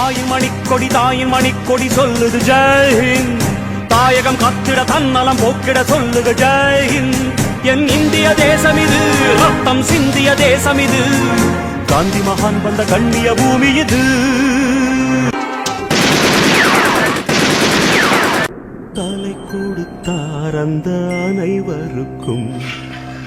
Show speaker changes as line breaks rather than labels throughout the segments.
தாயின் மணிக்கொடி தாயின் மணிக்கொடி சொல்லுது ஜெயின் தாயகம் கத்திட தன்னலம் போக்கிட சொல்லுது ஜெயின் என் இந்திய தேசம் இது ரத்தம் சிந்திய தேசம் இது. காந்தி மகான் வந்த கண்ணிய பூமி இது. தலை கொடுத்தார் அந்த அனைவருக்கும்.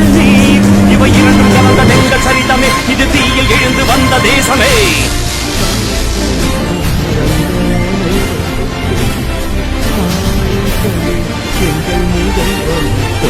எங்கள் கண்ணீர். இவை இரண்டும் கலந்த எங்கள் சரிதமே. இது தீயில் எழுந்து வந்த தேசமே.